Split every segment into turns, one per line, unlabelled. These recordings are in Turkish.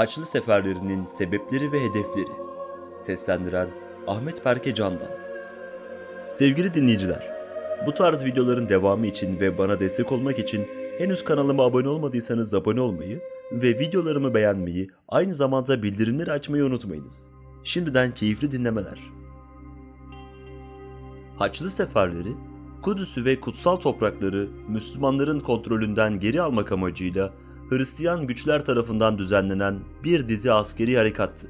Haçlı seferlerinin sebepleri ve hedefleri. Seslendiren Ahmet Berke Candan. Sevgili dinleyiciler, bu tarz videoların devamı için ve bana destek olmak için henüz kanalıma abone olmadıysanız abone olmayı ve videolarımı beğenmeyi, aynı zamanda bildirimleri açmayı unutmayınız. Şimdiden keyifli dinlemeler. Haçlı seferleri, Kudüs'ü ve kutsal toprakları Müslümanların kontrolünden geri almak amacıyla Hristiyan güçler tarafından düzenlenen bir dizi askeri harekattı.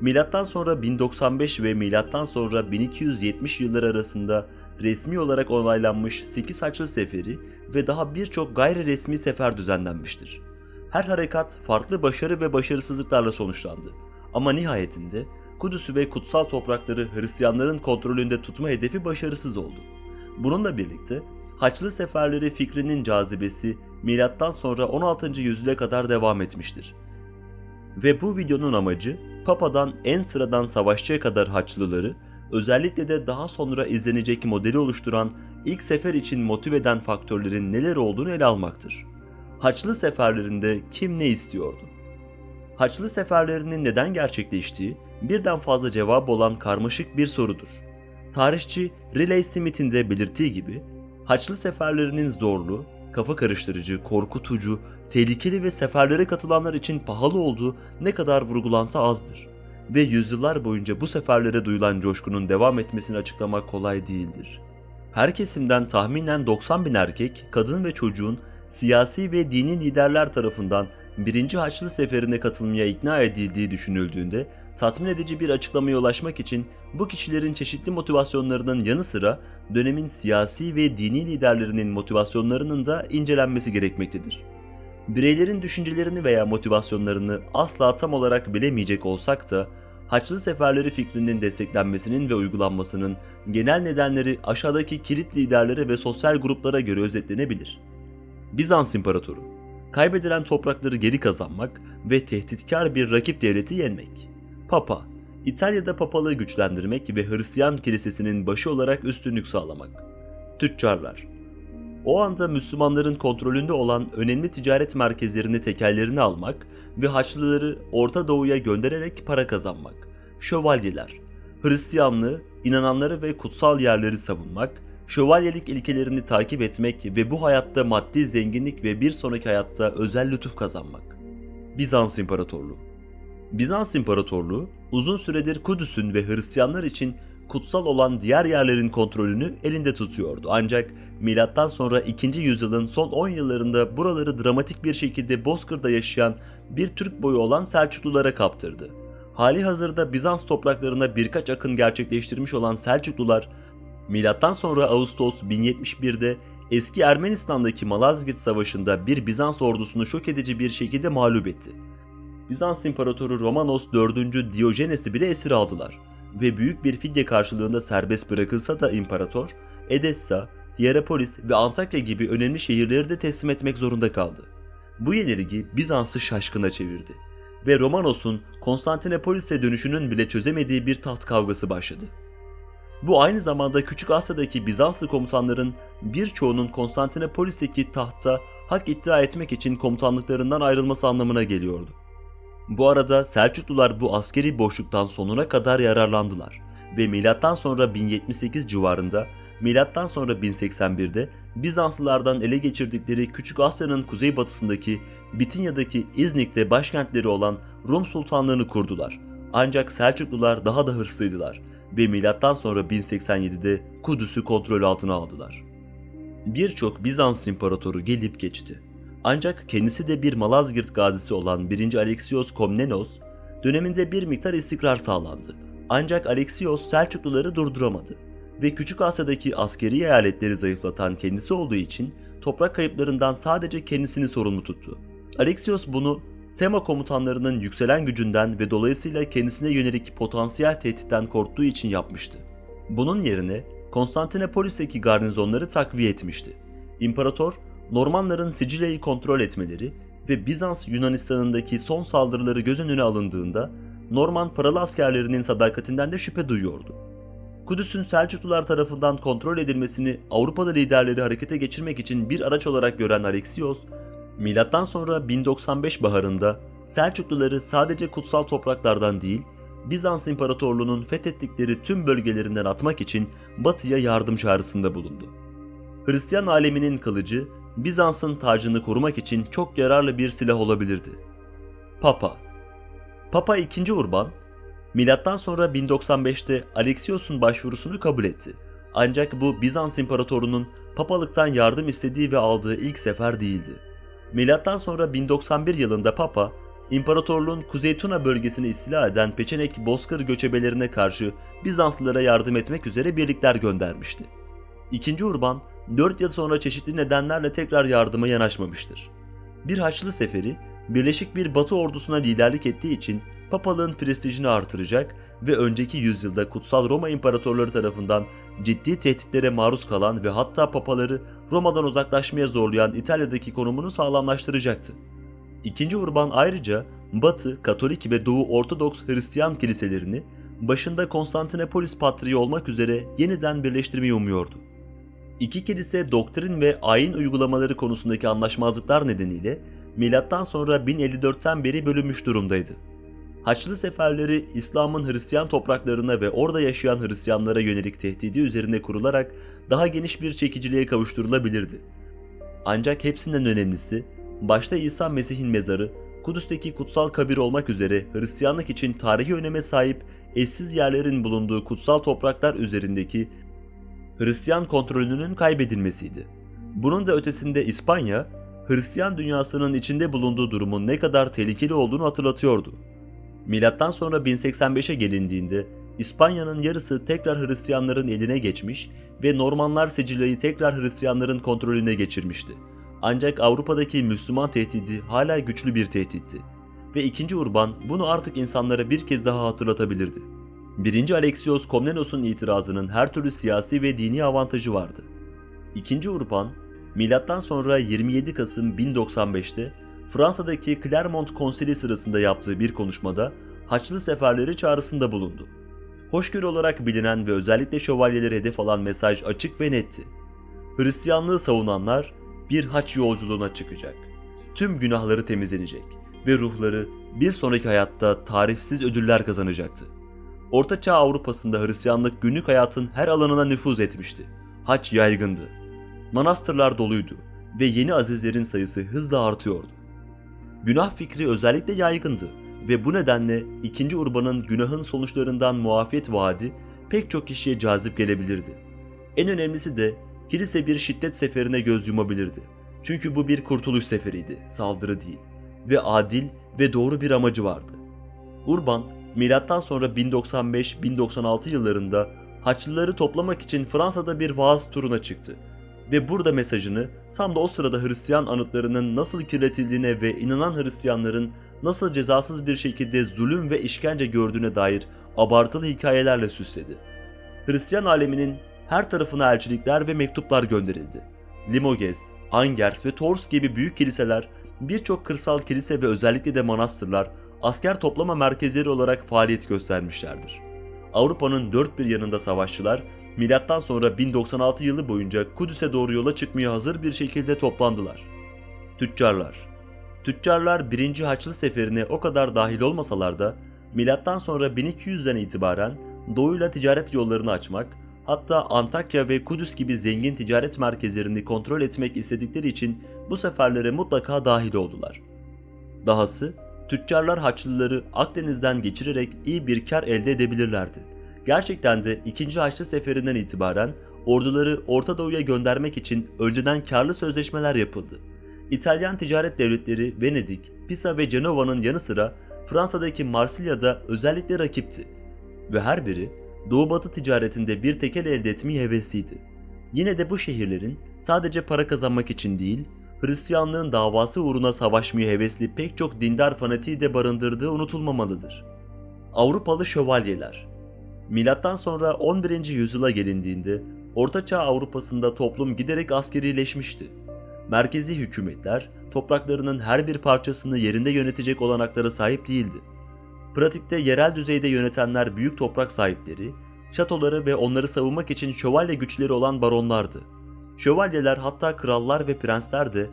Milattan sonra 1095 ve milattan sonra 1270 yılları arasında resmi olarak onaylanmış 8 Haçlı Seferi ve daha birçok gayri resmi sefer düzenlenmiştir. Her harekat farklı başarı ve başarısızlıklarla sonuçlandı. Ama nihayetinde Kudüs'ü ve kutsal toprakları Hristiyanların kontrolünde tutma hedefi başarısız oldu. Bununla birlikte Haçlı seferleri fikrinin cazibesi milattan sonra 16. yüzyıla kadar devam etmiştir. Ve bu videonun amacı Papa'dan en sıradan savaşçıya kadar Haçlıları, özellikle de daha sonra izlenecek modeli oluşturan ilk sefer için motive eden faktörlerin neler olduğunu ele almaktır. Haçlı seferlerinde kim ne istiyordu? Haçlı seferlerinin neden gerçekleştiği birden fazla cevabı olan karmaşık bir sorudur. Tarihçi Riley Smith'in de belirttiği gibi Haçlı seferlerinin zorlu, kafa karıştırıcı, korkutucu, tehlikeli ve seferlere katılanlar için pahalı olduğu ne kadar vurgulansa azdır. Ve yüzyıllar boyunca bu seferlere duyulan coşkunun devam etmesini açıklamak kolay değildir. Her kesimden tahminen 90 bin erkek, kadın ve çocuğun siyasi ve dini liderler tarafından 1. Haçlı Seferi'ne katılmaya ikna edildiği düşünüldüğünde tatmin edici bir açıklamaya ulaşmak için bu kişilerin çeşitli motivasyonlarının yanı sıra dönemin siyasi ve dini liderlerinin motivasyonlarının da incelenmesi gerekmektedir. Bireylerin düşüncelerini veya motivasyonlarını asla tam olarak bilemeyecek olsak da Haçlı seferleri fikrinin desteklenmesinin ve uygulanmasının genel nedenleri aşağıdaki kilit liderlere ve sosyal gruplara göre özetlenebilir. Bizans İmparatoru Kaybedilen toprakları geri kazanmak ve tehditkar bir rakip devleti yenmek. Papa İtalya'da papalığı güçlendirmek ve Hristiyan kilisesinin başı olarak üstünlük sağlamak. Tüccarlar O anda Müslümanların kontrolünde olan önemli ticaret merkezlerini tekellerine almak ve Haçlıları Orta Doğu'ya göndererek para kazanmak. Şövalyeler Hristiyanlığı, inananları ve kutsal yerleri savunmak, şövalyelik ilkelerini takip etmek ve bu hayatta maddi zenginlik ve bir sonraki hayatta özel lütuf kazanmak. Bizans İmparatorluğu Bizans İmparatorluğu uzun süredir Kudüs'ün ve Hristiyanlar için kutsal olan diğer yerlerin kontrolünü elinde tutuyordu. Ancak milattan sonra 2. yüzyılın son 10 yıllarında buraları dramatik bir şekilde Bozkır'da yaşayan bir Türk boyu olan Selçuklulara kaptırdı. Hali hazırda Bizans topraklarına birkaç akın gerçekleştirmiş olan Selçuklular milattan sonra Ağustos 1071'de eski Ermenistan'daki Malazgirt Savaşı'nda bir Bizans ordusunu şok edici bir şekilde mağlup etti. Bizans İmparatoru Romanos 4. Diyojenes'i bile esir aldılar ve büyük bir fidye karşılığında serbest bırakılsa da imparator, Edessa, Hierapolis ve Antakya gibi önemli şehirleri de teslim etmek zorunda kaldı. Bu yenilgi Bizans'ı şaşkına çevirdi ve Romanos'un Konstantinopolis'e dönüşünün bile çözemediği bir taht kavgası başladı. Bu aynı zamanda Küçük Asya'daki Bizanslı komutanların birçoğunun Konstantinopolis'teki tahta hak iddia etmek için komutanlıklarından ayrılması anlamına geliyordu. Bu arada Selçuklular bu askeri boşluktan sonuna kadar yararlandılar ve milattan sonra 1078 civarında, milattan sonra 1081'de Bizanslılardan ele geçirdikleri Küçük Asya'nın kuzeybatısındaki Bitinya'daki İznik'te başkentleri olan Rum Sultanlığını kurdular. Ancak Selçuklular daha da hırslıydılar ve milattan sonra 1087'de Kudüs'ü kontrol altına aldılar. Birçok Bizans imparatoru gelip geçti. Ancak kendisi de bir Malazgirt gazisi olan 1. Alexios Komnenos döneminde bir miktar istikrar sağlandı. Ancak Alexios Selçukluları durduramadı ve Küçük Asya'daki askeri eyaletleri zayıflatan kendisi olduğu için toprak kayıplarından sadece kendisini sorumlu tuttu. Alexios bunu Tema komutanlarının yükselen gücünden ve dolayısıyla kendisine yönelik potansiyel tehditten korktuğu için yapmıştı. Bunun yerine Konstantinopolis'teki garnizonları takviye etmişti. İmparator Normanların Sicilya'yı kontrol etmeleri ve Bizans Yunanistan'ındaki son saldırıları göz önüne alındığında Norman paralı askerlerinin sadakatinden de şüphe duyuyordu. Kudüs'ün Selçuklular tarafından kontrol edilmesini Avrupalı liderleri harekete geçirmek için bir araç olarak gören Alexios, milattan sonra 1095 baharında Selçukluları sadece kutsal topraklardan değil, Bizans İmparatorluğu'nun fethettikleri tüm bölgelerinden atmak için batıya yardım çağrısında bulundu. Hristiyan aleminin kılıcı, Bizans'ın tacını korumak için çok yararlı bir silah olabilirdi. Papa Papa II. Urban, milattan sonra 1095'te Alexios'un başvurusunu kabul etti. Ancak bu Bizans İmparatorluğu'nun papalıktan yardım istediği ve aldığı ilk sefer değildi. Milattan sonra 1091 yılında Papa, İmparatorluğun Kuzey Tuna bölgesini istila eden Peçenek Bozkır göçebelerine karşı Bizanslılara yardım etmek üzere birlikler göndermişti. İkinci Urban, 4 yıl sonra çeşitli nedenlerle tekrar yardıma yanaşmamıştır. Bir Haçlı seferi, birleşik bir Batı ordusuna liderlik ettiği için papalığın prestijini artıracak ve önceki yüzyılda Kutsal Roma İmparatorları tarafından ciddi tehditlere maruz kalan ve hatta papaları Roma'dan uzaklaşmaya zorlayan İtalya'daki konumunu sağlamlaştıracaktı. İkinci Urban ayrıca Batı, Katolik ve Doğu Ortodoks Hristiyan kiliselerini başında Konstantinopolis Patriği olmak üzere yeniden birleştirmeyi umuyordu. İki kilise doktrin ve ayin uygulamaları konusundaki anlaşmazlıklar nedeniyle milattan sonra 1054'ten beri bölünmüş durumdaydı. Haçlı seferleri İslam'ın Hristiyan topraklarına ve orada yaşayan Hristiyanlara yönelik tehdidi üzerine kurularak daha geniş bir çekiciliğe kavuşturulabilirdi. Ancak hepsinden önemlisi, başta İsa Mesih'in mezarı, Kudüs'teki kutsal kabir olmak üzere Hristiyanlık için tarihi öneme sahip eşsiz yerlerin bulunduğu kutsal topraklar üzerindeki Hristiyan kontrolünün kaybedilmesiydi. Bunun da ötesinde İspanya, Hristiyan dünyasının içinde bulunduğu durumun ne kadar tehlikeli olduğunu hatırlatıyordu. Milattan sonra 1085'e gelindiğinde İspanya'nın yarısı tekrar Hristiyanların eline geçmiş ve Normanlar Sicilya'yı tekrar Hristiyanların kontrolüne geçirmişti. Ancak Avrupa'daki Müslüman tehdidi hala güçlü bir tehditti ve 2. Urban bunu artık insanlara bir kez daha hatırlatabilirdi. 1. Alexios Komnenos'un itirazının her türlü siyasi ve dini avantajı vardı. 2. Urban, milattan sonra 27 Kasım 1095'te Fransa'daki Clermont Konsili sırasında yaptığı bir konuşmada Haçlı seferleri çağrısında bulundu. Hoşgörü olarak bilinen ve özellikle şövalyeleri hedef alan mesaj açık ve netti. Hristiyanlığı savunanlar bir haç yolculuğuna çıkacak. Tüm günahları temizlenecek ve ruhları bir sonraki hayatta tarifsiz ödüller kazanacaktı. Ortaçağ Avrupa'sında Hristiyanlık günlük hayatın her alanına nüfuz etmişti. Haç yaygındı. Manastırlar doluydu ve yeni azizlerin sayısı hızla artıyordu. Günah fikri özellikle yaygındı ve bu nedenle 2. Urban'ın günahın sonuçlarından muafiyet vaadi pek çok kişiye cazip gelebilirdi. En önemlisi de kilise bir şiddet seferine göz yumabilirdi. Çünkü bu bir kurtuluş seferiydi, saldırı değil. Ve adil ve doğru bir amacı vardı. Urban, milattan sonra 1095-1096 yıllarında Haçlıları toplamak için Fransa'da bir vaaz turuna çıktı ve burada mesajını tam da o sırada Hristiyan anıtlarının nasıl kirletildiğine ve inanan Hristiyanların nasıl cezasız bir şekilde zulüm ve işkence gördüğüne dair abartılı hikayelerle süsledi. Hristiyan aleminin her tarafına elçilikler ve mektuplar gönderildi. Limoges, Angers ve Tours gibi büyük kiliseler, birçok kırsal kilise ve özellikle de manastırlar asker toplama merkezleri olarak faaliyet göstermişlerdir. Avrupa'nın dört bir yanında savaşçılar milattan sonra 1096 yılı boyunca Kudüs'e doğru yola çıkmaya hazır bir şekilde toplandılar. Tüccarlar Tüccarlar 1. Haçlı Seferi'ne o kadar dahil olmasalar da milattan sonra 1200'den itibaren doğuyla ticaret yollarını açmak, hatta Antakya ve Kudüs gibi zengin ticaret merkezlerini kontrol etmek istedikleri için bu seferlere mutlaka dahil oldular. Dahası tüccarlar Haçlıları Akdeniz'den geçirerek iyi bir kar elde edebilirlerdi. Gerçekten de 2. Haçlı Seferinden itibaren orduları Orta Doğu'ya göndermek için önceden karlı sözleşmeler yapıldı. İtalyan ticaret devletleri Venedik, Pisa ve Cenova'nın yanı sıra Fransa'daki Marsilya'da özellikle rakipti. Ve her biri Doğu Batı ticaretinde bir tekel elde etmeye hevesliydi. Yine de bu şehirlerin sadece para kazanmak için değil, Hristiyanlığın davası uğruna savaşmaya hevesli pek çok dindar fanatiği de barındırdığı unutulmamalıdır. Avrupalı şövalyeler Milattan sonra 11. yüzyıla gelindiğinde Ortaçağ Avrupa'sında toplum giderek askerileşmişti. Merkezi hükümetler topraklarının her bir parçasını yerinde yönetecek olanaklara sahip değildi. Pratikte yerel düzeyde yönetenler büyük toprak sahipleri, şatoları ve onları savunmak için şövalye güçleri olan baronlardı. Şövalyeler hatta krallar ve prensler de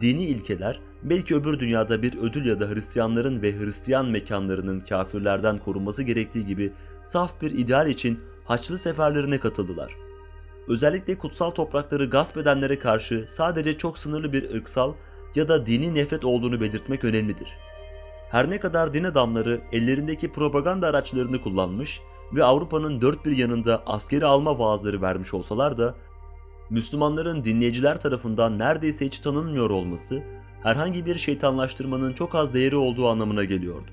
dini ilkeler belki öbür dünyada bir ödül ya da Hristiyanların ve Hristiyan mekanlarının kafirlerden korunması gerektiği gibi saf bir ideal için Haçlı seferlerine katıldılar. Özellikle kutsal toprakları gasp edenlere karşı sadece çok sınırlı bir ırksal ya da dini nefret olduğunu belirtmek önemlidir. Her ne kadar din adamları ellerindeki propaganda araçlarını kullanmış ve Avrupa'nın dört bir yanında askeri alma vaazları vermiş olsalar da Müslümanların dinleyiciler tarafından neredeyse hiç tanınmıyor olması herhangi bir şeytanlaştırmanın çok az değeri olduğu anlamına geliyordu.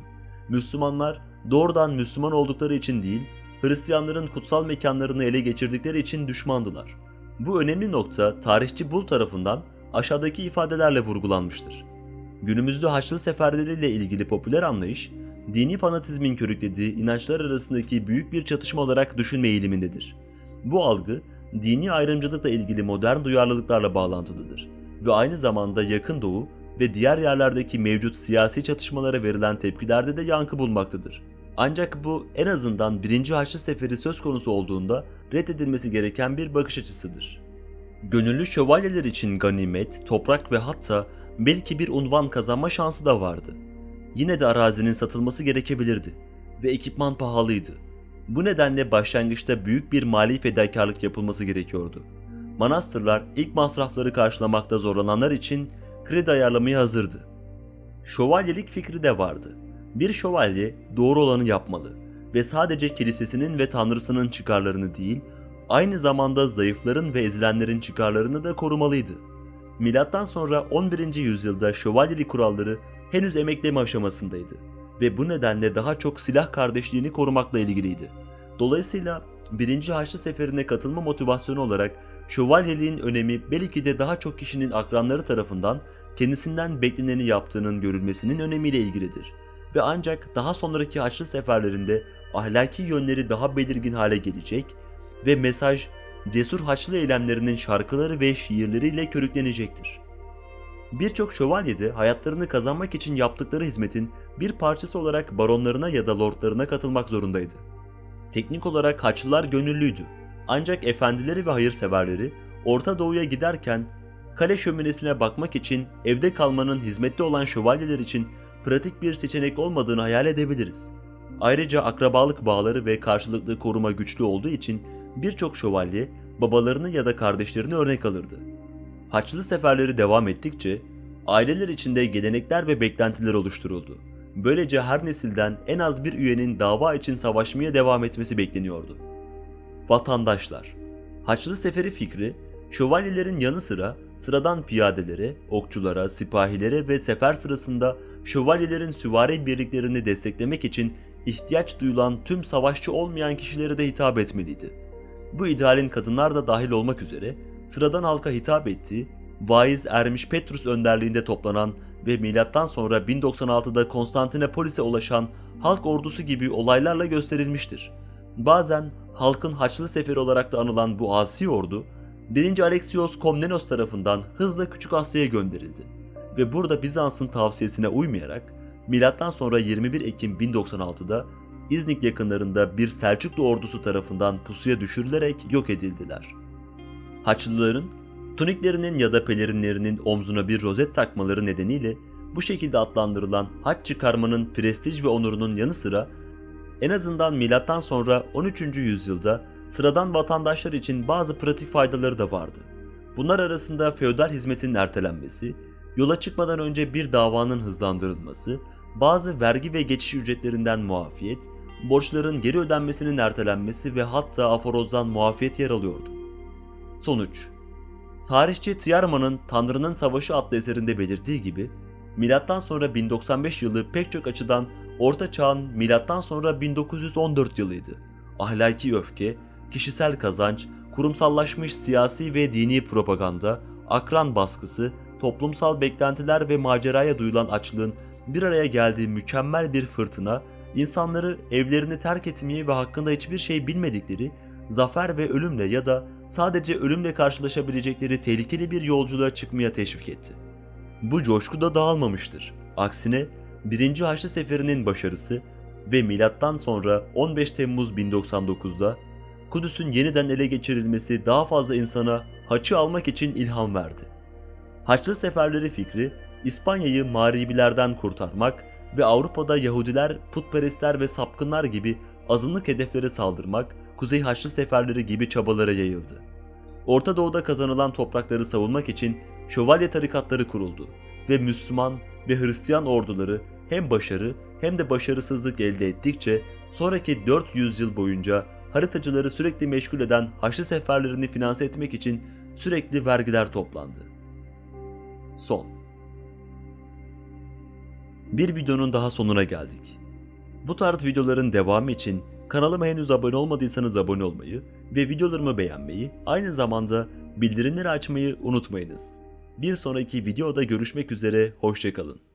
Müslümanlar doğrudan Müslüman oldukları için değil, Hristiyanların kutsal mekanlarını ele geçirdikleri için düşmandılar. Bu önemli nokta tarihçi Bull tarafından aşağıdaki ifadelerle vurgulanmıştır. Günümüzde Haçlı seferleriyle ilgili popüler anlayış, dini fanatizmin körüklediği inançlar arasındaki büyük bir çatışma olarak düşünme eğilimindedir. Bu algı, dini ayrımcılıkla ilgili modern duyarlılıklarla bağlantılıdır ve aynı zamanda Yakın Doğu ve diğer yerlerdeki mevcut siyasi çatışmalara verilen tepkilerde de yankı bulmaktadır. Ancak bu en azından 1. Haçlı Seferi söz konusu olduğunda reddedilmesi gereken bir bakış açısıdır. Gönüllü şövalyeler için ganimet, toprak ve hatta belki bir unvan kazanma şansı da vardı. Yine de arazinin satılması gerekebilirdi ve ekipman pahalıydı. Bu nedenle başlangıçta büyük bir mali fedakarlık yapılması gerekiyordu. Manastırlar ilk masrafları karşılamakta zorlananlar için kredi ayarlamaya hazırdı. Şövalyelik fikri de vardı. Bir şövalye doğru olanı yapmalı ve sadece kilisesinin ve tanrısının çıkarlarını değil, aynı zamanda zayıfların ve ezilenlerin çıkarlarını da korumalıydı. Milattan sonra 11. yüzyılda şövalyelik kuralları henüz emekleme aşamasındaydı ve bu nedenle daha çok silah kardeşliğini korumakla ilgiliydi. Dolayısıyla 1. Haçlı Seferi'ne katılma motivasyonu olarak şövalyeliğin önemi belki de daha çok kişinin akranları tarafından kendisinden bekleneni yaptığının görülmesinin önemiyle ilgilidir. Ve ancak daha sonraki Haçlı seferlerinde ahlaki yönleri daha belirgin hale gelecek ve mesaj cesur Haçlı eylemlerinin şarkıları ve şiirleriyle körüklenecektir. Birçok şövalye de hayatlarını kazanmak için yaptıkları hizmetin bir parçası olarak baronlarına ya da lordlarına katılmak zorundaydı. Teknik olarak Haçlılar gönüllüydü. Ancak efendileri ve hayırseverleri Orta Doğu'ya giderken kale şöminesine bakmak için evde kalmanın hizmette olan şövalyeler için pratik bir seçenek olmadığını hayal edebiliriz. Ayrıca akrabalık bağları ve karşılıklı koruma güçlü olduğu için birçok şövalye babalarını ya da kardeşlerini örnek alırdı. Haçlı seferleri devam ettikçe aileler içinde gelenekler ve beklentiler oluşturuldu. Böylece her nesilden en az bir üyenin dava için savaşmaya devam etmesi bekleniyordu. Vatandaşlar Haçlı seferi fikri, şövalyelerin yanı sıra sıradan piyadelere, okçulara, sipahilere ve sefer sırasında şövalyelerin süvari birliklerini desteklemek için ihtiyaç duyulan tüm savaşçı olmayan kişilere de hitap etmeliydi. Bu idealin kadınlar da dahil olmak üzere sıradan halka hitap ettiği, vaiz Ermiş Petrus önderliğinde toplanan ve milattan sonra 1096'da Konstantinopolis'e ulaşan halk ordusu gibi olaylarla gösterilmiştir. Bazen halkın Haçlı Seferi olarak da anılan bu asi ordu, 1. Alexios Komnenos tarafından hızla Küçük Asya'ya gönderildi ve burada Bizans'ın tavsiyesine uymayarak milattan sonra 21 Ekim 1096'da İznik yakınlarında bir Selçuklu ordusu tarafından pusuya düşürülerek yok edildiler. Haçlıların tuniklerinin ya da pelerinlerinin omzuna bir rozet takmaları nedeniyle bu şekilde adlandırılan haç çıkarmanın prestij ve onurunun yanı sıra en azından milattan sonra 13. yüzyılda sıradan vatandaşlar için bazı pratik faydaları da vardı. Bunlar arasında feodal hizmetin ertelenmesi, yola çıkmadan önce bir davanın hızlandırılması, bazı vergi ve geçiş ücretlerinden muafiyet, borçların geri ödenmesinin ertelenmesi ve hatta aforozdan muafiyet yer alıyordu. Sonuç Tarihçi Tiyarman'ın Tanrı'nın Savaşı adlı eserinde belirttiği gibi, milattan sonra 1095 yılı pek çok açıdan Orta Çağ'ın milattan sonra 1914 yılıydı. Ahlaki öfke, kişisel kazanç, kurumsallaşmış siyasi ve dini propaganda, akran baskısı, toplumsal beklentiler ve maceraya duyulan açlığın bir araya geldiği mükemmel bir fırtına, insanları evlerini terk etmeye ve hakkında hiçbir şey bilmedikleri, zafer ve ölümle ya da sadece ölümle karşılaşabilecekleri tehlikeli bir yolculuğa çıkmaya teşvik etti. Bu coşku da dağılmamıştır. Aksine 1. Haçlı Seferi'nin başarısı ve milattan sonra 15 Temmuz 1099'da Kudüs'ün yeniden ele geçirilmesi daha fazla insana haçı almak için ilham verdi. Haçlı seferleri fikri İspanya'yı Mağribilerden kurtarmak ve Avrupa'da Yahudiler, putperestler ve sapkınlar gibi azınlık hedeflere saldırmak, Kuzey Haçlı seferleri gibi çabalara yayıldı. Orta Doğu'da kazanılan toprakları savunmak için şövalye tarikatları kuruldu ve Müslüman ve Hristiyan orduları hem başarı hem de başarısızlık elde ettikçe sonraki 400 yıl boyunca haritacıları sürekli meşgul eden Haçlı seferlerini finanse etmek için sürekli vergiler toplandı. Son Bir videonun daha sonuna geldik. Bu tarz videoların devamı için kanalıma henüz abone olmadıysanız abone olmayı ve videolarımı beğenmeyi, aynı zamanda bildirimleri açmayı unutmayınız. Bir sonraki videoda görüşmek üzere, hoşçakalın.